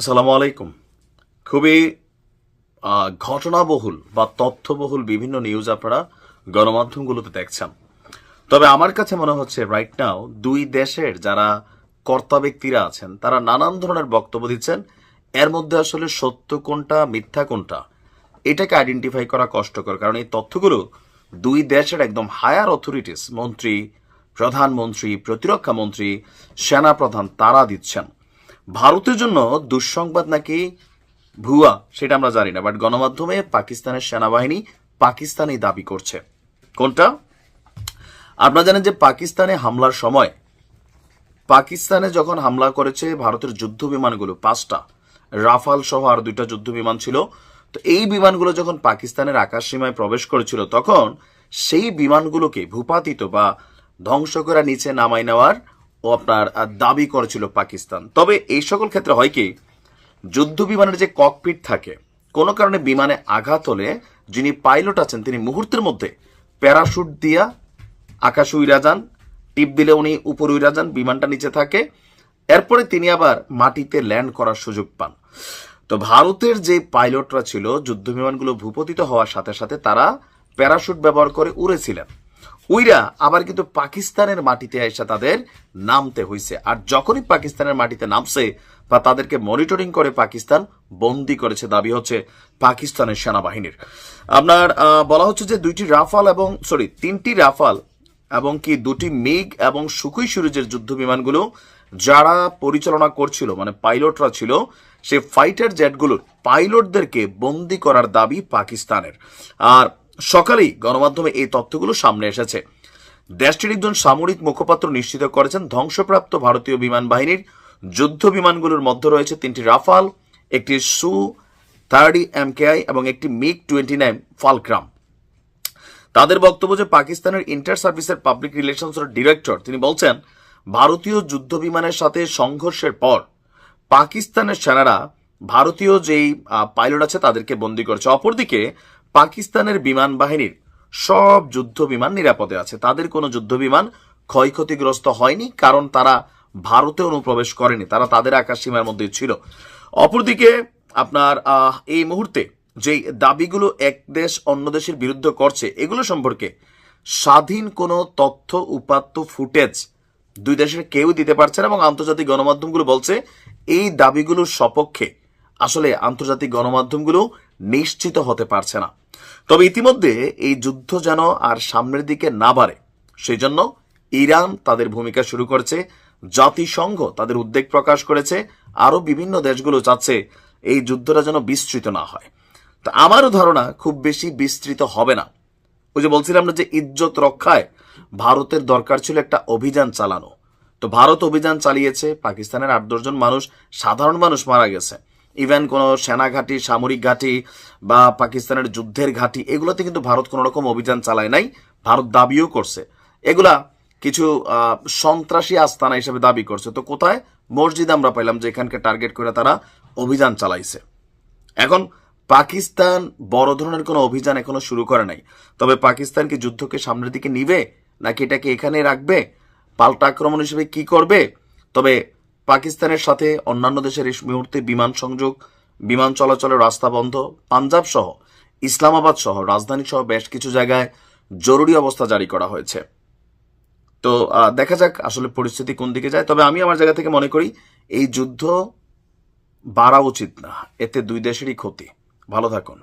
আসসালামু আলাইকুম। খুবই ঘটনাবহুল বা তথ্যবহুল বিভিন্ন নিউজ আপনারা গণমাধ্যমগুলোতে দেখছেন। তবে আমার কাছে মনে হচ্ছে রাইট নাও দুই দেশের যারা কর্তা ব্যক্তিরা আছেন, তারা নানান ধরনের বক্তব্য দিচ্ছেন। এর মধ্যে আসলে সত্য কোনটা, মিথ্যা কোনটা, এটাকে আইডেন্টিফাই করা কষ্টকর। কারণ এই তথ্যগুলো দুই দেশের একদম হায়ার অথরিটিস মন্ত্রী, প্রধানমন্ত্রী, প্রতিরক্ষা মন্ত্রী সেনাপ্রধান তারা দিচ্ছেন। ভারতের জন্য দুঃসংবাদ নাকি ভুয়া, সেটা আমরা জানি না বাট গণমাধ্যমে পাকিস্তানের সেনাবাহিনী পাকিস্তানি দাবি করছে। কোনটা? আপনারা জানেন যে পাকিস্তানে হামলার সময়, পাকিস্তানে যখন হামলা করেছে ভারতের যুদ্ধ বিমানগুলো, পাঁচটা, রাফাল সহ আর দুইটা যুদ্ধ বিমান ছিল, তো এই বিমানগুলো যখন পাকিস্তানের আকাশ সীমায় প্রবেশ করেছিল, তখন সেই বিমানগুলোকে ভূপাতিত বা ধ্বংস করে নিচে নামাই নেওয়ার ও আপনার দাবি করেছিল পাকিস্তান। তবে এই সকল ক্ষেত্রে হয় কি, যুদ্ধ বিমানের যে ককপিট থাকে, কোনো কারণে বিমানে আঘাত হলে যিনি পাইলট আছেন, তিনি মুহূর্তের মধ্যে প্যারাশুট দিয়া আকাশে উইরা যান, টিপ দিলে উনি উপরে উইরা যান, বিমানটা নিচে থাকে, এরপরে তিনি আবার মাটিতে ল্যান্ড করার সুযোগ পান। তো ভারতের যে পাইলটরা ছিল, যুদ্ধ বিমানগুলো ভূপতিত হওয়ার সাথে সাথে তারা প্যারাশুট ব্যবহার করে উড়েছিলেন। উইরা আবার কিন্তু পাকিস্তানের মাটিতে এসে তাদের নামতে হয়েছে আর যখনই পাকিস্তানের মাটিতে নামছে বা তাদেরকে মনিটরিং করে পাকিস্তান, বন্দি করেছে দাবি হচ্ছে পাকিস্তানের সেনাবাহিনীর। আপনার বলা হচ্ছে যে দুইটি রাফাল এবং সরি তিনটি রাফাল এবং কি দুটি মিগ এবং সুকুই সুরুজের যুদ্ধ বিমানগুলো যারা পরিচালনা করছিল মানে পাইলটরা ছিল, সে ফাইটার জেটগুলোর পাইলটদেরকে বন্দি করার দাবি পাকিস্তানের। আর সকালেই গণমাধ্যমে এই তথ্যগুলো সামনে এসেছে। দেশটির একজন সামরিক মুখপাত্র নিশ্চিত করেছেন, ধ্বংসপ্রাপ্ত ভারতীয় বিমান বাহিনীর যুদ্ধ বিমানগুলোর মধ্যে রয়েছে তিনটি রাফাল, একটি সু থার্টি এমকেআই এবং একটি মিগ টোয়েন্টি নাইন ফালক্রাম। তাদের বক্তব্য যে পাকিস্তানের ইন্টার সার্ভিসের পাবলিক রিলেশনস ডিরেক্টর, তিনি বলছেন, ভারতীয় যুদ্ধ বিমানের সাথে সংঘর্ষের পর পাকিস্তানের সেনারা ভারতীয় যেই পাইলট আছে তাদেরকে বন্দী করেছে। অপরদিকে পাকিস্তানের বিমান বাহিনীর সব যুদ্ধ বিমান নিরাপদে আছে। তাদের কোনো যুদ্ধ বিমান ক্ষয়ক্ষতিগ্রস্ত হয়নি, কারণ তারা ভারতে অনুপ্রবেশ করেনি। তারা তাদের আকাশ সীমার মধ্যে ছিল। অপরদিকে আপনার এই মুহূর্তে যেই দাবিগুলো এক দেশ অন্য দেশের বিরুদ্ধে করছে, এগুলো সম্পর্কে স্বাধীন কোনো তথ্য, উপাত্ত, ফুটেজ দুই দেশের কেউ দিতে পারছে না এবং আন্তর্জাতিক গণমাধ্যমগুলো বলছে, এই দাবিগুলোর সপক্ষে আসলে আন্তর্জাতিক গণমাধ্যমগুলো নিশ্চিত হতে পারছে না। তবে ইতিমধ্যে এই যুদ্ধ যেন আর সামনের দিকে না বাড়ে সেই জন্য ইরান তাদের ভূমিকা শুরু করেছে, জাতিসংঘ তাদের উদ্বেগ প্রকাশ করেছে, আরও বিভিন্ন দেশগুলো চাচ্ছে এই যুদ্ধটা যেন বিস্তৃত না হয়। তা আমারও ধারণা খুব বেশি বিস্তৃত হবে না। ওই যে বলছিলাম না যে ইজ্জত রক্ষায় ভারতের দরকার ছিল একটা অভিযান চালানো। তো ভারত অভিযান চালিয়েছে, পাকিস্তানের আট দশজন মানুষ, সাধারণ মানুষ মারা গেছে। ইভেন কোনো সেনা ঘাঁটি, সামরিক ঘাঁটি বা পাকিস্তানের যুদ্ধের ঘাঁটি, এগুলোতে কিন্তু ভারত কোনো রকম অভিযান চালায় নাই। ভারত দাবিও করছে। এগুলা কিছু সন্ত্রাসী আস্তানা হিসেবে দাবি করছে। তো কোথায়? মসজিদ আমরা পাইলাম যে এখানকে টার্গেট করে তারা অভিযান চালাইছে। এখন পাকিস্তান বড় ধরনের কোনো অভিযান এখনও শুরু করে নাই। তবে পাকিস্তান কি যুদ্ধকে সামনের দিকে নিবে, নাকি এটাকে এখানে রাখবে? পাল্টা আক্রমণ হিসেবে কি করবে? তবে পাকিস্তানের সাথে অন্যান্য দেশের এই মুহূর্তে বিমান সংযোগ, বিমান চলাচলের রাস্তা বন্ধ, পাঞ্জাব সহ, ইসলামাবাদ সহ, রাজধানী সহ বেশ কিছু জায়গায় জরুরি অবস্থা জারি করা হয়েছে। তো দেখা যাক আসলে পরিস্থিতি কোন দিকে যায়। তবে আমি আমার জায়গা থেকে মনে করি, এই যুদ্ধ বাড়া উচিত না। এতে দুই দেশেরই ক্ষতি। ভালো থাকুন।